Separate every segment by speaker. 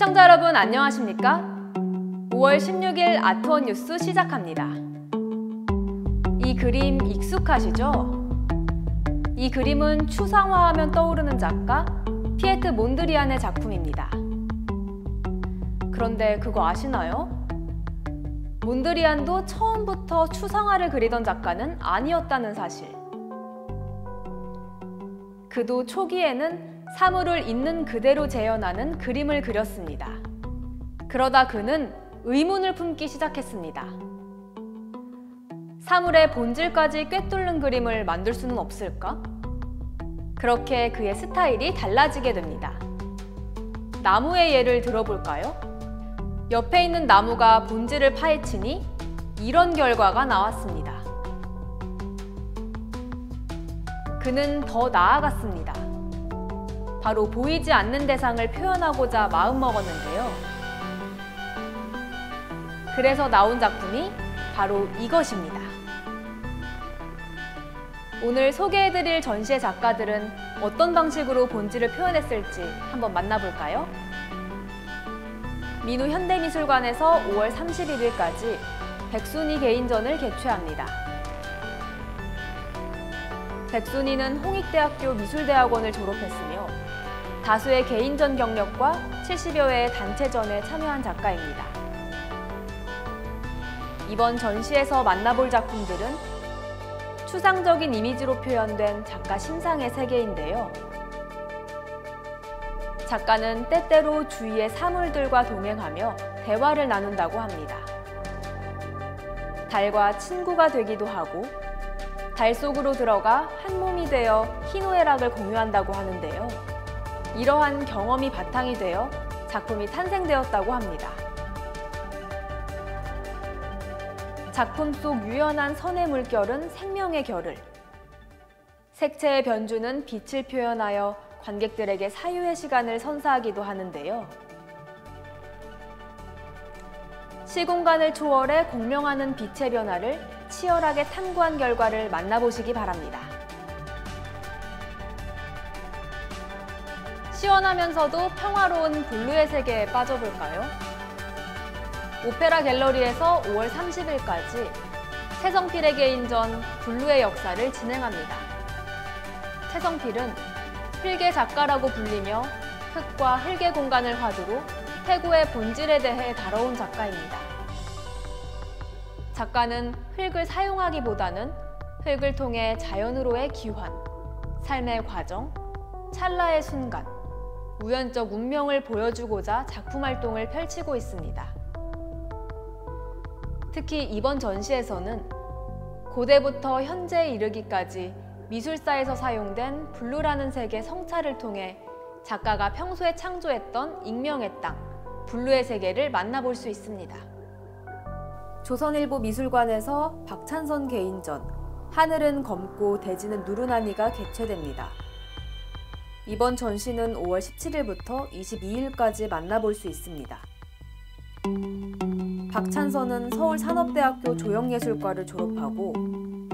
Speaker 1: 시청자 여러분 안녕하십니까? 5월 16일 아트원 뉴스 시작합니다. 이 그림 익숙하시죠? 이 그림은 추상화하면 떠오르는 작가 피에트 몬드리안의 작품입니다. 그런데 그거 아시나요? 몬드리안도 처음부터 추상화를 그리던 작가는 아니었다는 사실. 그도 초기에는 사물을 있는 그대로 재현하는 그림을 그렸습니다. 그러다 그는 의문을 품기 시작했습니다. 사물의 본질까지 꿰뚫는 그림을 만들 수는 없을까? 그렇게 그의 스타일이 달라지게 됩니다. 나무의 예를 들어볼까요? 옆에 있는 나무가 본질을 파헤치니 이런 결과가 나왔습니다. 그는 더 나아갔습니다. 바로 보이지 않는 대상을 표현하고자 마음먹었는데요. 그래서 나온 작품이 바로 이것입니다. 오늘 소개해드릴 전시의 작가들은 어떤 방식으로 본질을 표현했을지 한번 만나볼까요? 민우 현대미술관에서 5월 31일까지 백순이 개인전을 개최합니다. 백순이는 홍익대학교 미술대학원을 졸업했으며 다 수의 개인전 경력과 70여 회의 단체전에 참여한 작가입니다. 이번 전시에서 만나볼 작품들은 추상적인 이미지로 표현된 작가 심상의 세계인데요. 작가는 때때로 주위의 사물들과 동행하며 대화를 나눈다고 합니다. 달과 친구가 되기도 하고 달 속으로 들어가 한 몸이 되어 희노애락을 공유한다고 하는데요. 이러한 경험이 바탕이 되어 작품이 탄생되었다고 합니다. 작품 속 유연한 선의 물결은 생명의 결을, 색채의 변주는 빛을 표현하여 관객들에게 사유의 시간을 선사하기도 하는데요. 시공간을 초월해 공명하는 빛의 변화를 치열하게 탐구한 결과를 만나보시기 바랍니다. 시원하면서도 평화로운 블루의 세계에 빠져볼까요? 오페라 갤러리에서 5월 30일까지 최성필의 개인전 블루의 역사를 진행합니다. 최성필은 흙의 작가라고 불리며 흙과 흙의 공간을 화두로 태고의 본질에 대해 다뤄온 작가입니다. 작가는 흙을 사용하기보다는 흙을 통해 자연으로의 기환, 삶의 과정, 찰나의 순간, 우연적 운명을 보여주고자 작품 활동을 펼치고 있습니다. 특히 이번 전시에서는 고대부터 현재에 이르기까지 미술사에서 사용된 블루라는 색의 성찰을 통해 작가가 평소에 창조했던 익명의 땅, 블루의 세계를 만나볼 수 있습니다. 조선일보 미술관에서 박찬선 개인전, 하늘은 검고 대지는 누르나니가 개최됩니다. 이번 전시는 5월 17일부터 22일까지 만나볼 수 있습니다. 박찬선은 서울산업대학교 조형예술과를 졸업하고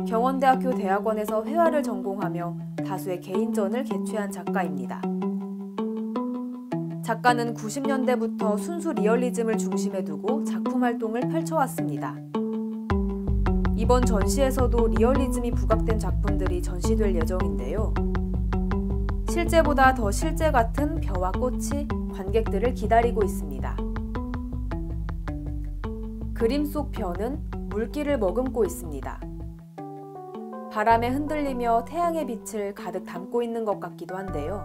Speaker 1: 경원대학교 대학원에서 회화를 전공하며 다수의 개인전을 개최한 작가입니다. 작가는 90년대부터 순수 리얼리즘을 중심에 두고 작품 활동을 펼쳐왔습니다. 이번 전시에서도 리얼리즘이 부각된 작품들이 전시될 예정인데요. 실제보다 더 실제 같은 벼와 꽃이 관객들을 기다리고 있습니다. 그림 속 벼는 물기를 머금고 있습니다. 바람에 흔들리며 태양의 빛을 가득 담고 있는 것 같기도 한데요.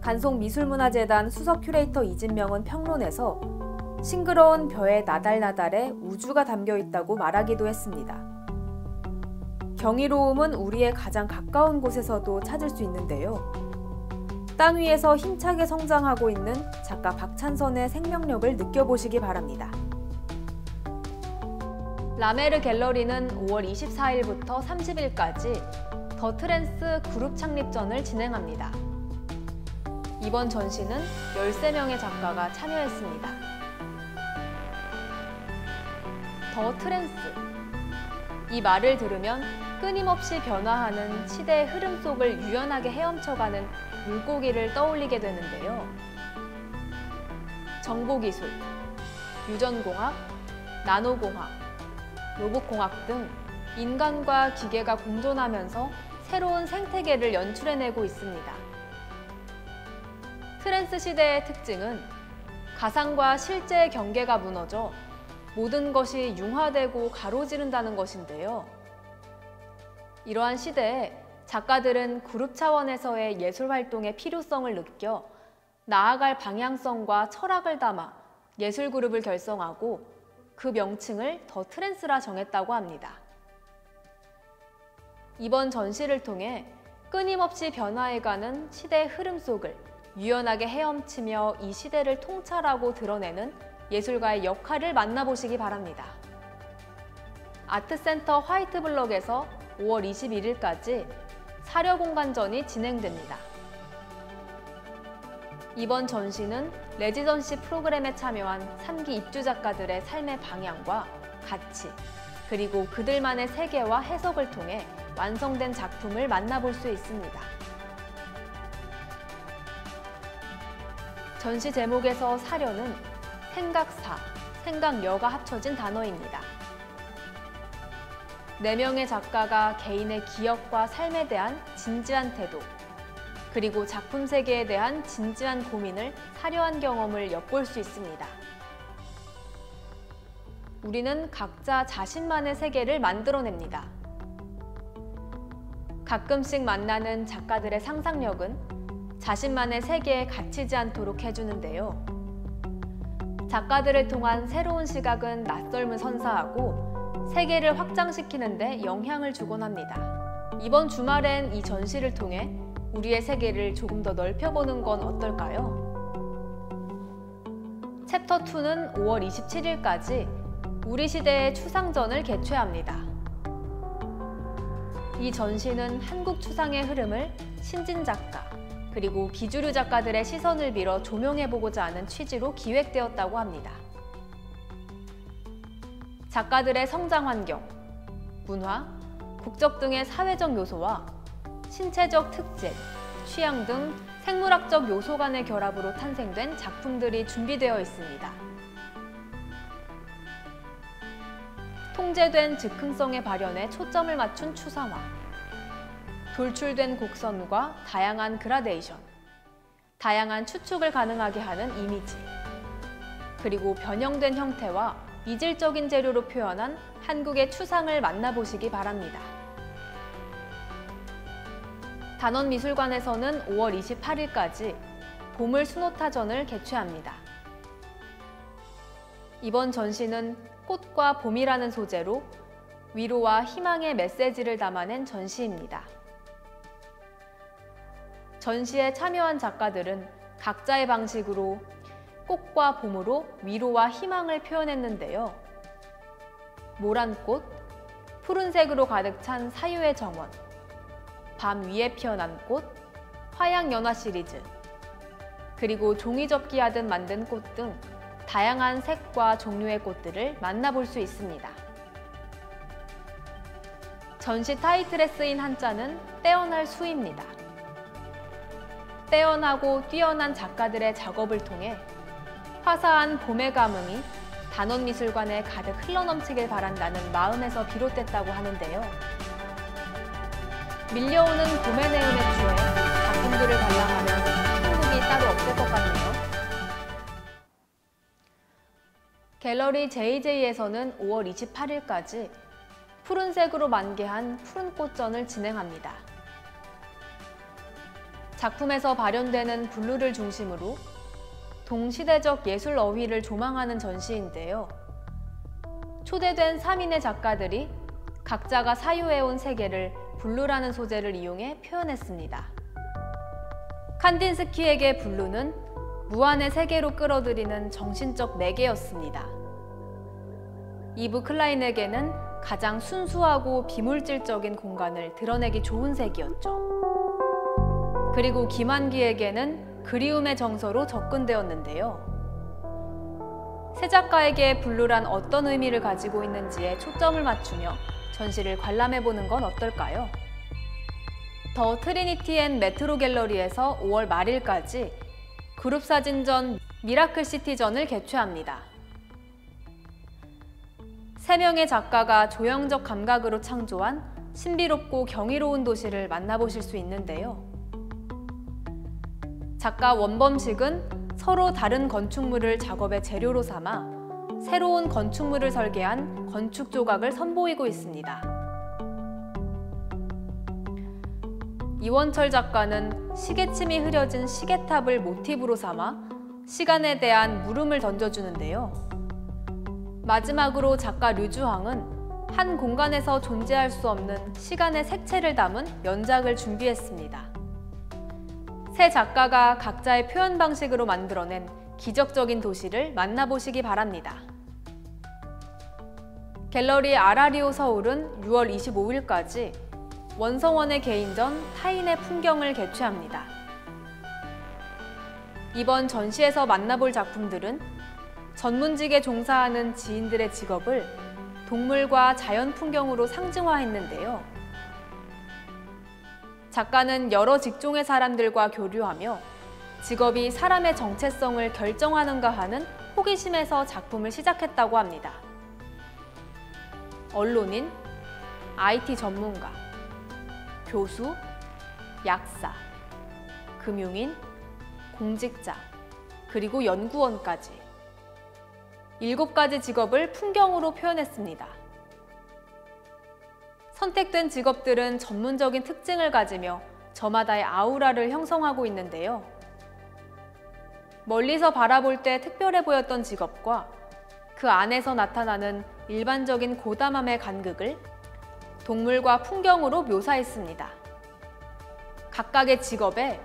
Speaker 1: 간송미술문화재단 수석 큐레이터 이진명은 평론에서 싱그러운 벼의 나달나달에 우주가 담겨 있다고 말하기도 했습니다. 경이로움은 우리의 가장 가까운 곳에서도 찾을 수 있는데요. 땅 위에서 힘차게 성장하고 있는 작가 박찬선의 생명력을 느껴보시기 바랍니다. 라메르 갤러리는 5월 24일부터 30일까지 더 트랜스 그룹 창립전을 진행합니다. 이번 전시는 13명의 작가가 참여했습니다. 더 트랜스. 이 말을 들으면 끊임없이 변화하는 시대의 흐름 속을 유연하게 헤엄쳐가는 물고기를 떠올리게 되는데요. 정보기술, 유전공학, 나노공학, 로봇공학 등 인간과 기계가 공존하면서 새로운 생태계를 연출해내고 있습니다. 트랜스 시대의 특징은 가상과 실제의 경계가 무너져 모든 것이 융화되고 가로지른다는 것인데요. 이러한 시대에 작가들은 그룹 차원에서의 예술 활동의 필요성을 느껴 나아갈 방향성과 철학을 담아 예술 그룹을 결성하고 그 명칭을 더 트랜스라 정했다고 합니다. 이번 전시를 통해 끊임없이 변화해가는 시대의 흐름 속을 유연하게 헤엄치며 이 시대를 통찰하고 드러내는 예술가의 역할을 만나보시기 바랍니다. 아트센터 화이트블럭에서 5월 21일까지 사려공간전이 진행됩니다. 이번 전시는 레지던시 프로그램에 참여한 3기 입주 작가들의 삶의 방향과 가치, 그리고 그들만의 세계와 해석을 통해 완성된 작품을 만나볼 수 있습니다. 전시 제목에서 사려는 생각사, 생각여가 합쳐진 단어입니다. 네 명의 작가가 개인의 기억과 삶에 대한 진지한 태도, 그리고 작품 세계에 대한 진지한 고민을 사려한 경험을 엿볼 수 있습니다. 우리는 각자 자신만의 세계를 만들어냅니다. 가끔씩 만나는 작가들의 상상력은 자신만의 세계에 갇히지 않도록 해주는데요. 작가들을 통한 새로운 시각은 낯설음을 선사하고 세계를 확장시키는데 영향을 주곤 합니다. 이번 주말엔 이 전시를 통해 우리의 세계를 조금 더 넓혀보는 건 어떨까요? 챕터 2는 5월 27일까지 우리 시대의 추상전을 개최합니다. 이 전시는 한국 추상의 흐름을 신진 작가, 그리고 비주류 작가들의 시선을 빌어 조명해보고자 하는 취지로 기획되었다고 합니다. 작가들의 성장 환경, 문화, 국적 등의 사회적 요소와 신체적 특질, 취향 등 생물학적 요소 간의 결합으로 탄생된 작품들이 준비되어 있습니다. 통제된 즉흥성의 발현에 초점을 맞춘 추상화, 돌출된 곡선과 다양한 그라데이션, 다양한 추측을 가능하게 하는 이미지, 그리고 변형된 형태와 이질적인 재료로 표현한 한국의 추상을 만나보시기 바랍니다. 단원미술관에서는 5월 28일까지 보물 수노타전을 개최합니다. 이번 전시는 꽃과 봄이라는 소재로 위로와 희망의 메시지를 담아낸 전시입니다. 전시에 참여한 작가들은 각자의 방식으로 꽃과 봄으로 위로와 희망을 표현했는데요. 모란 꽃, 푸른색으로 가득 찬 사유의 정원, 밤 위에 피어난 꽃, 화양연화 시리즈, 그리고 종이접기 하듯 만든 꽃 등 다양한 색과 종류의 꽃들을 만나볼 수 있습니다. 전시 타이틀에 쓰인 한자는 떼어날 수입니다. 떼어나고 뛰어난 작가들의 작업을 통해 화사한 봄의 감흥이 단원미술관에 가득 흘러넘치길 바란다는 마음에서 비롯됐다고 하는데요. 밀려오는 봄의 내음에 추해 작품들을 관람하면 한국이 따로 없을 것 같네요. 갤러리 JJ에서는 5월 28일까지 푸른색으로 만개한 푸른 꽃전을 진행합니다. 작품에서 발현되는 블루를 중심으로 동시대적 예술 어휘를 조망하는 전시인데요. 초대된 3인의 작가들이 각자가 사유해온 세계를 블루라는 소재를 이용해 표현했습니다. 칸딘스키에게 블루는 무한의 세계로 끌어들이는 정신적 매개였습니다. 이브 클라인에게는 가장 순수하고 비물질적인 공간을 드러내기 좋은 색이었죠. 그리고 김환기에게는 그리움의 정서로 접근되었는데요. 새 작가에게 블루란 어떤 의미를 가지고 있는지에 초점을 맞추며 전시를 관람해보는 건 어떨까요? 더 트리니티 앤 메트로 갤러리에서 5월 말일까지 그룹 사진전 미라클 시티전을 개최합니다. 세 명의 작가가 조형적 감각으로 창조한 신비롭고 경이로운 도시를 만나보실 수 있는데요. 작가 원범식은 서로 다른 건축물을 작업의 재료로 삼아 새로운 건축물을 설계한 건축 조각을 선보이고 있습니다. 이원철 작가는 시계침이 흐려진 시계탑을 모티브로 삼아 시간에 대한 물음을 던져주는데요. 마지막으로 작가 류주황은 한 공간에서 존재할 수 없는 시간의 색채를 담은 연작을 준비했습니다. 세 작가가 각자의 표현 방식으로 만들어낸 기적적인 도시를 만나보시기 바랍니다. 갤러리 아라리오 서울은 6월 25일까지 원성원의 개인전 타인의 풍경을 개최합니다. 이번 전시에서 만나볼 작품들은 전문직에 종사하는 지인들의 직업을 동물과 자연 풍경으로 상징화했는데요. 작가는 여러 직종의 사람들과 교류하며 직업이 사람의 정체성을 결정하는가 하는 호기심에서 작품을 시작했다고 합니다. 언론인, IT 전문가, 교수, 약사, 금융인, 공직자, 그리고 연구원까지 일곱 가지 직업을 풍경으로 표현했습니다. 선택된 직업들은 전문적인 특징을 가지며 저마다의 아우라를 형성하고 있는데요. 멀리서 바라볼 때 특별해 보였던 직업과 그 안에서 나타나는 일반적인 고담함의 간극을 동물과 풍경으로 묘사했습니다. 각각의 직업에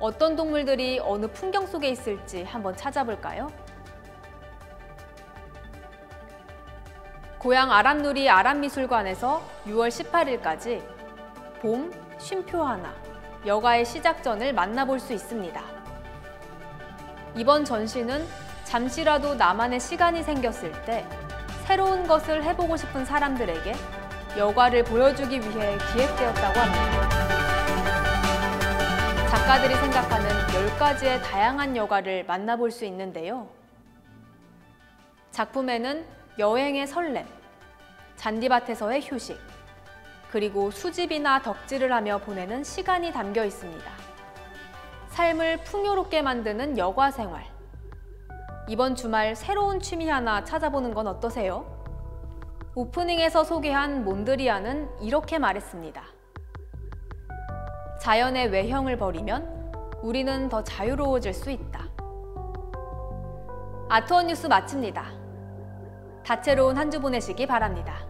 Speaker 1: 어떤 동물들이 어느 풍경 속에 있을지 한번 찾아볼까요? 고향 아람누리 아람미술관에서 6월 18일까지 봄, 쉼표 하나, 여가의 시작전을 만나볼 수 있습니다. 이번 전시는 잠시라도 나만의 시간이 생겼을 때 새로운 것을 해보고 싶은 사람들에게 여가를 보여주기 위해 기획되었다고 합니다. 작가들이 생각하는 10가지의 다양한 여가를 만나볼 수 있는데요. 작품에는 여행의 설렘, 잔디밭에서의 휴식, 그리고 수집이나 덕질을 하며 보내는 시간이 담겨 있습니다. 삶을 풍요롭게 만드는 여가 생활. 이번 주말 새로운 취미 하나 찾아보는 건 어떠세요? 오프닝에서 소개한 몬드리안은 이렇게 말했습니다. 자연의 외형을 버리면 우리는 더 자유로워질 수 있다. 아트원 뉴스 마칩니다. 다채로운 한 주 보내시기 바랍니다.